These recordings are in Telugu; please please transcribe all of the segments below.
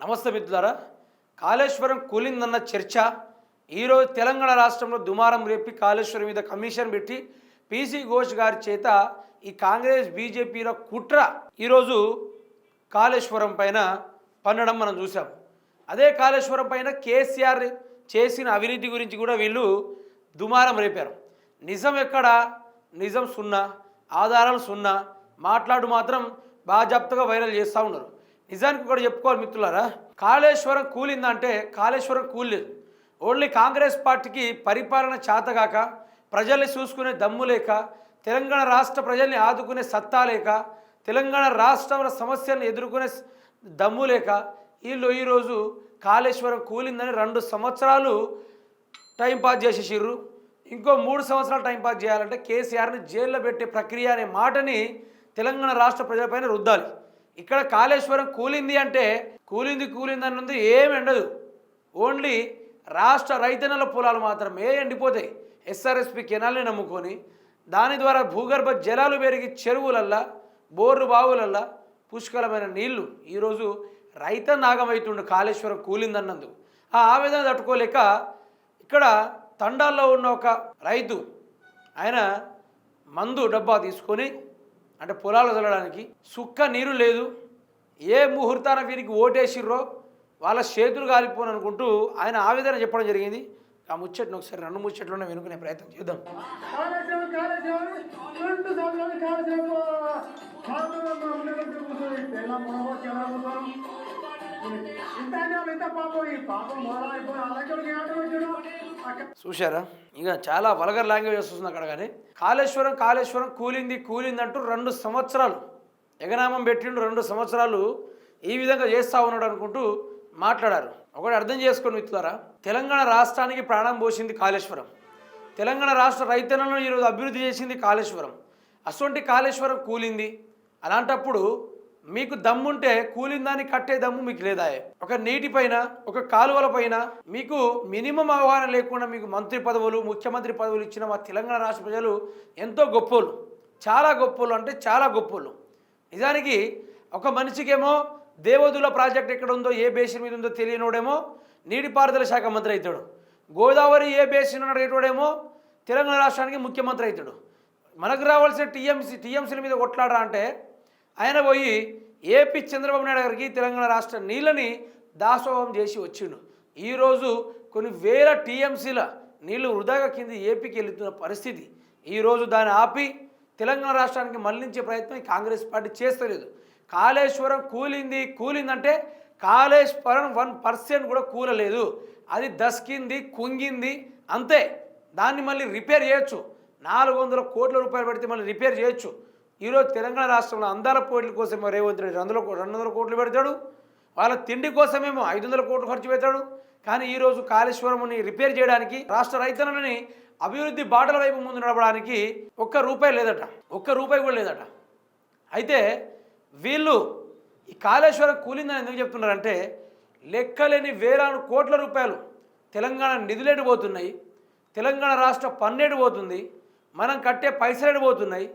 నమస్తే మిత్రులారా. కాళేశ్వరం కూలిందన్న చర్చ ఈరోజు తెలంగాణ రాష్ట్రంలో దుమారం రేపి కాళేశ్వరం మీద కమిషన్ పెట్టి పీసీ ఘోష్ గారి చేత ఈ కాంగ్రెస్ బీజేపీల కుట్ర ఈరోజు కాళేశ్వరం పైన పన్నడం మనం చూసాం అదే కాళేశ్వరం పైన కేసీఆర్ చేసిన అవినీతి గురించి కూడా వీళ్ళు దుమారం రేపారు. నిజం ఎక్కడ? నిజం సున్నా ఆధారాలు సున్నా మాట్లాడు మాత్రం బాజాప్తగా వైరల్ చేస్తూ ఉన్నారు. నిజానికి కూడా చెప్పుకోవాలి మిత్రులారా కాళేశ్వరం కూలిందంటే కాళేశ్వరం కూలలేదు. ఓన్లీ కాంగ్రెస్ పార్టీకి పరిపాలన చేతగాక ప్రజల్ని చూసుకునే దమ్ము లేక తెలంగాణ రాష్ట్ర ప్రజల్ని ఆదుకునే సత్తా లేక తెలంగాణ రాష్ట్రంలో సమస్యలను ఎదుర్కొనే దమ్ము లేక వీళ్ళు ఈరోజు కాళేశ్వరం కూలిందని రెండు సంవత్సరాలు టైం పాస్ చేసేసిర్రు. ఇంకో మూడు సంవత్సరాలు టైం పాస్ చేయాలంటే కేసీఆర్ని జైల్లో పెట్టే ప్రక్రియ అనే మాటని తెలంగాణ రాష్ట్ర ప్రజలపైన రుద్దాలి. ఇక్కడ కాళేశ్వరం కూలింది అంటే కూలింది కూలింది అన్నది ఏమి ఎండదు. ఓన్లీ రాష్ట్ర రైతన్నల పొలాలు మాత్రమే ఎండిపోతాయి. ఎస్ఆర్ఎస్పి కెనాల్ని నమ్ముకొని దాని ద్వారా భూగర్భ జలాలు పెరిగి చెరువులల్లా బోర్లు బావులల్లా పుష్కలమైన నీళ్ళు ఈరోజు రైత నాగమవుతుండు కాళేశ్వరం కూలిందన్నందుకు ఆ ఆవేదన తట్టుకోలేక ఇక్కడ తండాల్లో ఉన్న ఒక రైతు ఆయన మందు డబ్బా తీసుకొని అంటే పొలాలు చల్లడానికి సుక్క నీరు లేదు. ఏ ముహూర్తాన వీరికి ఓటేసిర్రో వాళ్ళ చేతులు కాలిపోను అనుకుంటూ ఆయన ఆవేదన చెప్పడం జరిగింది. ఆ ముచ్చట్ను ఒకసారి రెండు ముచ్చట్లోనే వెనుకునే ప్రయత్నం చేద్దాం. ఇంత పాపం. ఈ పాపం అలాగే చూశారా? ఇక చాలా వలగర్ లాంగ్వేజ్ వస్తుంది అక్కడ కానీ. కాళేశ్వరం కాళేశ్వరం కూలింది కూలింది అంటూ రెండు సంవత్సరాలు. ఎగనామం పెట్టిండు రెండు సంవత్సరాలు ఈ విధంగా చేస్తా ఉన్నాడు అనుకుంటూ మాట్లాడారు. ఒకటి అర్థం చేసుకొని మిత్రులారా. తెలంగాణ రాష్ట్రానికి ప్రాణం పోసింది కాళేశ్వరం. తెలంగాణ రాష్ట్ర రైతన్నలను ఈరోజు అభివృద్ధి చేసింది కాళేశ్వరం. అటువంటి కాళేశ్వరం కూలింది. అలాంటప్పుడు మీకు దమ్ముంటే కూలిందాన్ని కట్టే దమ్ము మీకు లేదా ఒక నీటి పైన ఒక కాలువల పైన మీకు మినిమం అవగాహన లేకుండా మీకు మంత్రి పదవులు ముఖ్యమంత్రి పదవులు ఇచ్చిన మా తెలంగాణ రాష్ట్ర ప్రజలు ఎంతో గొప్పోళ్ళు. చాలా గొప్పోళ్ళు అంటే చాలా గొప్పోళ్ళు. నిజానికి ఒక మనిషికేమో దేవదుల ప్రాజెక్ట్ ఎక్కడ ఉందో ఏ బేసిన్ మీద ఉందో తెలియనోడేమో నీటిపారుదల శాఖ మంత్రి అవుతాడు. గోదావరి ఏ బేసిన్ అడిగేటోడేమో తెలంగాణ రాష్ట్రానికి ముఖ్యమంత్రి అవుతాడు. మనకు రావాల్సిన టీఎంసీ టీఎంసీల మీద కొట్లాడరా అంటే ఆయన పోయి ఏపీ చంద్రబాబు నాయుడు గారికి తెలంగాణ రాష్ట్ర నీళ్ళని దాసోహం చేసి వచ్చిండు. ఈరోజు కొన్ని వేల టీఎంసీల నీళ్ళు వృధాగా కింద ఏపీకి వెళుతున్న పరిస్థితి. ఈరోజు దాన్ని ఆపి తెలంగాణ రాష్ట్రానికి మళ్ళించే ప్రయత్నం కాంగ్రెస్ పార్టీ చేస్తలేదు. కాళేశ్వరం కూలింది కూలిందంటే కాళేశ్వరం వన్ పర్సెంట్ కూడా కూలలేదు. అది దస్కింది కుంగింది అంతే. దాన్ని మళ్ళీ రిపేర్ చేయొచ్చు. నాలుగు వందల కోట్ల రూపాయలు పెడితే మళ్ళీ రిపేర్ చేయొచ్చు. ఈరోజు తెలంగాణ రాష్ట్రంలో అందాల పోటీల కోసమే రేవంత్ రెడ్డి వందల రెండు వందల కోట్లు పెడతాడు. వాళ్ళ తిండి కోసమేమో ఐదు వందల కోట్లు ఖర్చు పెడతాడు. కానీ ఈరోజు కాళేశ్వరంని రిపేర్ చేయడానికి రాష్ట్ర రైతన్నలని అభివృద్ధి బాటల వైపు ముందు నడవడానికి ఒక్క రూపాయి లేదట. ఒక్క రూపాయి కూడా లేదట. అయితే వీళ్ళు ఈ కాళేశ్వరం కూలిందని ఎందుకు చెప్తున్నారంటే లెక్కలేని వేలాను కోట్ల రూపాయలు తెలంగాణ నిధులేడు పోతున్నాయి తెలంగాణ రాష్ట్ర పన్నేడు పోతుంది. మనం కట్టే పైసలేడు పోతున్నాయి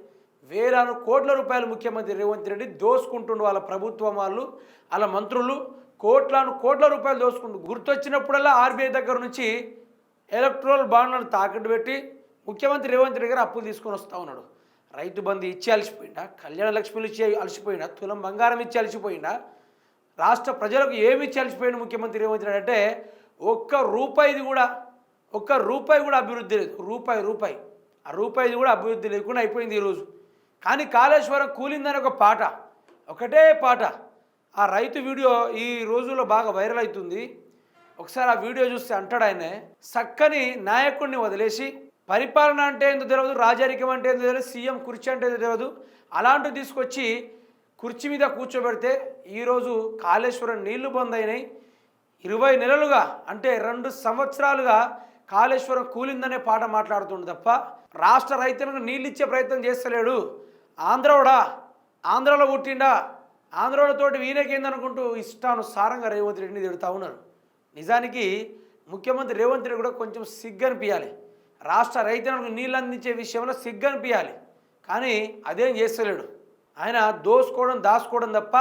వేలాను కోట్ల రూపాయలు ముఖ్యమంత్రి రేవంత్ రెడ్డి దోసుకుంటుండు వాళ్ళ ప్రభుత్వం వాళ్ళు వాళ్ళ మంత్రులు. కోట్లాను కోట్ల రూపాయలు దోసుకుంటూ గుర్తొచ్చినప్పుడల్లా ఆర్బీఐ దగ్గర నుంచి ఎలక్ట్రోల్ బాండ్లను తాకట్టు పెట్టి ముఖ్యమంత్రి రేవంత్ రెడ్డి గారు అప్పులు తీసుకొని వస్తూ ఉన్నాడు. రైతు బంధు ఇచ్చి అలసిపోయిందా కళ్యాణ లక్ష్మిలు ఇచ్చి అలసిపోయినా తులం బంగారం ఇచ్చి అలసిపోయిందా రాష్ట్ర ప్రజలకు ఏమి ఇచ్చి అలసిపోయిన ముఖ్యమంత్రి రేవంత్ రెడ్డి అంటే ఒక్క రూపాయిది కూడా ఒక్క రూపాయి కూడా అభివృద్ధి లేదు. రూపాయి రూపాయి. ఆ రూపాయిది కూడా అభివృద్ధి లేకుండా అయిపోయింది ఈరోజు. కానీ కాళేశ్వరం కూలిందని ఒక పాట ఒకటే పాట. ఆ రైతు వీడియో ఈ రోజుల్లో బాగా వైరల్ అవుతుంది. ఒకసారి ఆ వీడియో చూస్తే అంటాడు ఆయన చక్కని నాయకుడిని వదిలేసి పరిపాలన అంటే ఏందో తెలియదు రాజరికం అంటే ఏందో తెలియదు సీఎం కుర్చీ అంటే ఏందో తెలియదు అలాంటివి తీసుకొచ్చి కుర్చీ మీద కూర్చోబెడితే ఈరోజు కాళేశ్వరం నీళ్ళు బంద్ అయినాయి ఇరవై నెలలుగా అంటే రెండు సంవత్సరాలుగా కాళేశ్వరం కూలిందనే పాట మాట్లాడుతుండు తప్ప రాష్ట్ర రైతులకు నీళ్ళు ఇచ్చే ప్రయత్నం చేస్తలేడు. ఆంధ్రవడా? ఆంధ్రలో పుట్టిండా? ఆంధ్రోలతోటి వీనకేందనుకుంటూ ఇష్టానుసారంగా రేవంత్ రెడ్డిని తిడుతూ ఉన్నారు. నిజానికి ముఖ్యమంత్రి రేవంత్ రెడ్డి కూడా కొంచెం సిగ్గనిపించాలి రాష్ట్ర రైతులకు నీళ్ళు అందించే విషయంలో సిగ్గనిపించాలి కానీ అదేం చేస్తలేడు. ఆయన దోసుకోవడం దాచుకోవడం తప్ప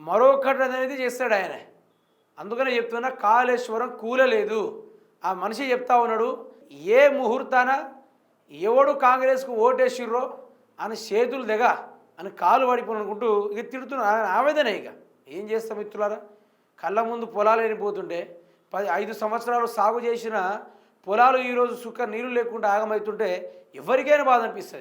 మరొకటి అనేది చేస్తాడు ఆయన. అందుకనే చెప్తున్నా కాళేశ్వరం కూలలేదు. ఆ మనిషి చెప్తా ఉన్నాడు ఏ ముహూర్తాన ఎవడు కాంగ్రెస్కు ఓటేసిర్రో అని చేతులు దిగ అని కాలు పడిపోను అనుకుంటూ ఇక తిడుతున్నా. ఆయన ఆవేదన ఇక. ఏం చేస్తాం మిత్రులారా? కళ్ళ ముందు పొలాలు వెళ్ళిపోతుంటే పది ఐదు సంవత్సరాలు సాగు చేసిన పొలాలు ఈరోజు సుఖ నీళ్ళు లేకుండా ఆగమవుతుంటే ఎవరికైనా బాధ అనిపిస్తుంది.